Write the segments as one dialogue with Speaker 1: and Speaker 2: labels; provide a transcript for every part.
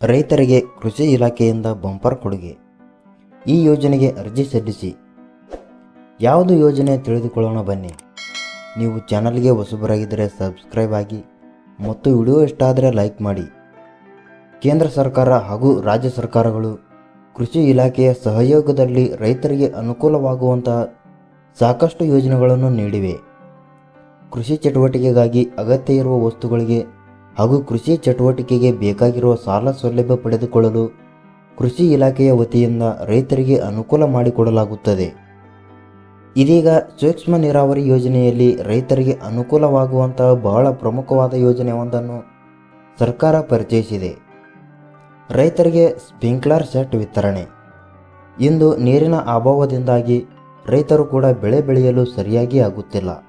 Speaker 1: ರೈತರಿಗೆ ಕೃಷಿ ಇಲಾಖೆಯಿಂದ ಬಂಪರ್ ಕೊಡುಗೆ. ಈ ಯೋಜನೆಗೆ ಅರ್ಜಿ ಸಲ್ಲಿಸಿ. ಯಾವುದು ಯೋಜನೆ ತಿಳಿದುಕೊಳ್ಳೋಣ ಬನ್ನಿ. ನೀವು ಚಾನಲ್ಗೆ ಹೊಸಬರಾಗಿದ್ದರೆ ಸಬ್ಸ್ಕ್ರೈಬ್ ಆಗಿ ಮತ್ತು ವಿಡಿಯೋ ಇಷ್ಟ ಆದರೆ ಲೈಕ್ ಮಾಡಿ. ಕೇಂದ್ರ ಸರ್ಕಾರ ಹಾಗೂ ರಾಜ್ಯ ಸರ್ಕಾರಗಳು ಕೃಷಿ ಇಲಾಖೆಯ ಸಹಯೋಗದಲ್ಲಿ ರೈತರಿಗೆ ಅನುಕೂಲವಾಗುವಂತಹ ಸಾಕಷ್ಟು ಯೋಜನೆಗಳನ್ನು ನೀಡಿವೆ. ಕೃಷಿ ಚಟುವಟಿಕೆಗಾಗಿ ಅಗತ್ಯ ಇರುವ ವಸ್ತುಗಳಿಗೆ ಹಾಗೂ ಕೃಷಿ ಚಟುವಟಿಕೆಗೆ ಬೇಕಾಗಿರುವ ಸಾಲ ಸೌಲಭ್ಯ ಪಡೆದುಕೊಳ್ಳಲು ಕೃಷಿ ಇಲಾಖೆಯ ವತಿಯಿಂದ ರೈತರಿಗೆ ಅನುಕೂಲ ಮಾಡಿಕೊಡಲಾಗುತ್ತದೆ. ಇದೀಗ ಸೂಕ್ಷ್ಮ ನೀರಾವರಿ ಯೋಜನೆಯಲ್ಲಿ ರೈತರಿಗೆ ಅನುಕೂಲವಾಗುವಂತಹ ಬಹಳ ಪ್ರಮುಖವಾದ ಯೋಜನೆ ಒಂದನ್ನು ಸರ್ಕಾರ ಪರಿಚಯಿಸಿದೆ. ರೈತರಿಗೆ ಸ್ಪ್ರಿಂಕ್ಲರ್ ಸೆಟ್ ವಿತರಣೆ. ಇಂದು ನೀರಿನ ಅಭಾವದಿಂದಾಗಿ ರೈತರು ಕೂಡ ಬೆಳೆ ಬೆಳೆಯಲು ಸರಿಯಾಗಿ ಆಗುತ್ತಿಲ್ಲ.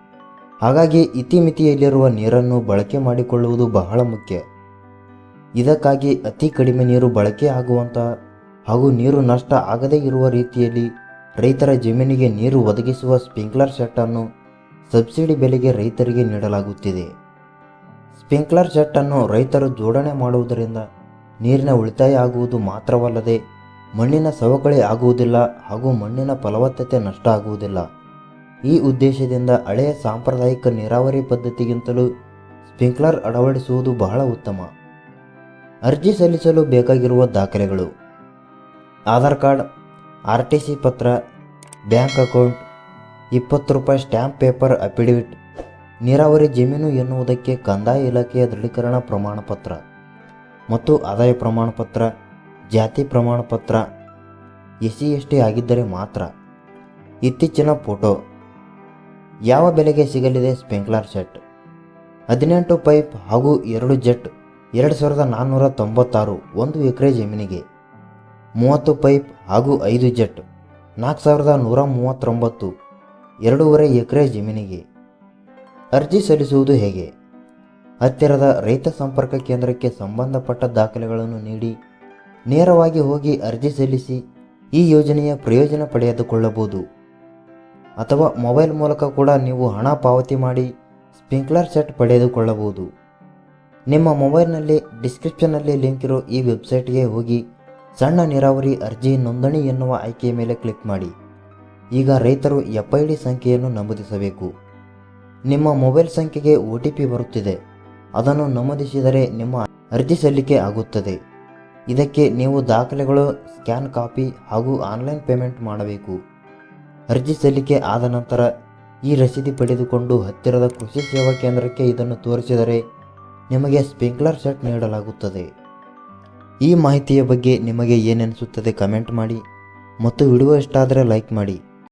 Speaker 1: ಹಾಗಾಗಿ ಇತಿಮಿತಿಯಲ್ಲಿರುವ ನೀರನ್ನು ಬಳಕೆ ಮಾಡಿಕೊಳ್ಳುವುದು ಬಹಳ ಮುಖ್ಯ. ಇದಕ್ಕಾಗಿ ಅತಿ ಕಡಿಮೆ ನೀರು ಬಳಕೆ ಆಗುವಂಥ ಹಾಗೂ ನೀರು ನಷ್ಟ ಆಗದೇ ಇರುವ ರೀತಿಯಲ್ಲಿ ರೈತರ ಜಮೀನಿಗೆ ನೀರು ಒದಗಿಸುವ ಸ್ಪ್ರಿಂಕ್ಲರ್ ಸೆಟ್ಟನ್ನು ಸಬ್ಸಿಡಿ ಬೆಲೆಗೆ ರೈತರಿಗೆ ನೀಡಲಾಗುತ್ತಿದೆ. ಸ್ಪ್ರಿಂಕ್ಲರ್ ಸೆಟ್ಟನ್ನು ರೈತರು ಜೋಡಣೆ ಮಾಡುವುದರಿಂದ ನೀರಿನ ಉಳಿತಾಯ ಆಗುವುದು ಮಾತ್ರವಲ್ಲದೆ ಮಣ್ಣಿನ ಸವಕಳಿ ಆಗುವುದಿಲ್ಲ ಹಾಗೂ ಮಣ್ಣಿನ ಫಲವತ್ತತೆ ನಷ್ಟ ಆಗುವುದಿಲ್ಲ. ಈ ಉದ್ದೇಶದಿಂದ ಹಳೆಯ ಸಾಂಪ್ರದಾಯಿಕ ನೀರಾವರಿ ಪದ್ಧತಿಗಿಂತಲೂ ಸ್ಪ್ರಿಂಕ್ಲರ್ ಅಳವಡಿಸುವುದು ಬಹಳ ಉತ್ತಮ. ಅರ್ಜಿ ಸಲ್ಲಿಸಲು ಬೇಕಾಗಿರುವ ದಾಖಲೆಗಳು. Aadhaar card, R T C ಪತ್ರ, ಬ್ಯಾಂಕ್ ಅಕೌಂಟ್, ಇಪ್ಪತ್ತು ರೂಪಾಯಿ ಸ್ಟ್ಯಾಂಪ್ ಪೇಪರ್ ಅಫಿಡವಿಟ್, ನೀರಾವರಿ ಜಮೀನು ಎನ್ನುವುದಕ್ಕೆ ಕಂದಾಯ ಇಲಾಖೆಯ ದೃಢೀಕರಣ ಪ್ರಮಾಣ ಪತ್ರ ಮತ್ತು ಆದಾಯ ಪ್ರಮಾಣ ಪತ್ರ ಜಾತಿ ಪ್ರಮಾಣ ಪತ್ರ ಎಸ್ ಸಿ ಎಸ್ ಟಿ ಆಗಿದ್ದರೆ ಮಾತ್ರ. ಇತ್ತೀಚಿನ ಫೋಟೋ. ಯಾವ ಬೆಲೆಗೆ ಸಿಗಲಿದೆ ಸ್ಪ್ರಿಂಕ್ಲರ್ ಸೆಟ್? ಹದಿನೆಂಟು ಪೈಪ್ ಹಾಗೂ ಎರಡು ಜೆಟ್, ಎರಡು ಸಾವಿರದ ನಾನ್ನೂರ ತೊಂಬತ್ತಾರು ಒಂದು ಎಕರೆ ಜಮೀನಿಗೆ. ಮೂವತ್ತು ಪೈಪ್ ಹಾಗೂ ಐದು ಜೆಟ್, ನಾಲ್ಕು ಸಾವಿರದ ನೂರ ಮೂವತ್ತೊಂಬತ್ತು ಎರಡೂವರೆ ಎಕರೆ ಜಮೀನಿಗೆ. ಅರ್ಜಿ ಸಲ್ಲಿಸುವುದು ಹೇಗೆ? ಹತ್ತಿರದ ರೈತ ಸಂಪರ್ಕ ಕೇಂದ್ರಕ್ಕೆ ಸಂಬಂಧಪಟ್ಟ ದಾಖಲೆಗಳನ್ನು ನೀಡಿ, ನೇರವಾಗಿ ಹೋಗಿ ಅರ್ಜಿ ಸಲ್ಲಿಸಿ ಈ ಯೋಜನೆಯ ಪ್ರಯೋಜನ ಪಡೆದುಕೊಳ್ಳಬಹುದು. ಅಥವಾ ಮೊಬೈಲ್ ಮೂಲಕ ಕೂಡ ನೀವು ಹಣ ಪಾವತಿ ಮಾಡಿ ಸ್ಪ್ರಿಂಕ್ಲರ್ ಸೆಟ್ ಪಡೆದುಕೊಳ್ಳಬಹುದು. ನಿಮ್ಮ ಮೊಬೈಲ್ನಲ್ಲಿ ಡಿಸ್ಕ್ರಿಪ್ಷನ್ನಲ್ಲಿ ಲಿಂಕ್ ಇರೋ ಈ ವೆಬ್ಸೈಟ್ಗೆ ಹೋಗಿ ಸಣ್ಣ ನೀರಾವರಿ ಅರ್ಜಿ ನೋಂದಣಿ ಎನ್ನುವ ಆಯ್ಕೆಯ ಮೇಲೆ ಕ್ಲಿಕ್ ಮಾಡಿ. ಈಗ ರೈತರು ಎಫ್ ಐ ಡಿ ಸಂಖ್ಯೆಯನ್ನು ನಮೂದಿಸಬೇಕು. ನಿಮ್ಮ ಮೊಬೈಲ್ ಸಂಖ್ಯೆಗೆ ಒ ಟಿ ಪಿ ಬರುತ್ತಿದೆ. ಅದನ್ನು ನಮೂದಿಸಿದರೆ ನಿಮ್ಮ ಅರ್ಜಿ ಸಲ್ಲಿಕೆ ಆಗುತ್ತದೆ. ಇದಕ್ಕೆ ನೀವು ದಾಖಲೆಗಳು, ಸ್ಕ್ಯಾನ್ ಕಾಪಿ ಹಾಗೂ ಆನ್ಲೈನ್ ಪೇಮೆಂಟ್ ಮಾಡಬೇಕು. ಅರ್ಜಿ ಸಲ್ಲಿಕೆ ಆದ ನಂತರ ಈ ರಸೀದಿ ಪಡೆದುಕೊಂಡು ಹತ್ತಿರದ ಕೃಷಿ ಸೇವಾ ಕೇಂದ್ರಕ್ಕೆ ಇದನ್ನು ತೋರಿಸಿದರೆ ನಿಮಗೆ ಸ್ಪ್ರಿಂಕ್ಲರ್ ಸೆಟ್ ನೀಡಲಾಗುತ್ತದೆ. ಈ ಮಾಹಿತಿಯ ಬಗ್ಗೆ ನಿಮಗೆ ಏನೆನಿಸುತ್ತದೆ ಕಮೆಂಟ್ ಮಾಡಿ ಮತ್ತು ವಿಡಿಯೋ ಇಷ್ಟ ಆದರೆ ಲೈಕ್ ಮಾಡಿ.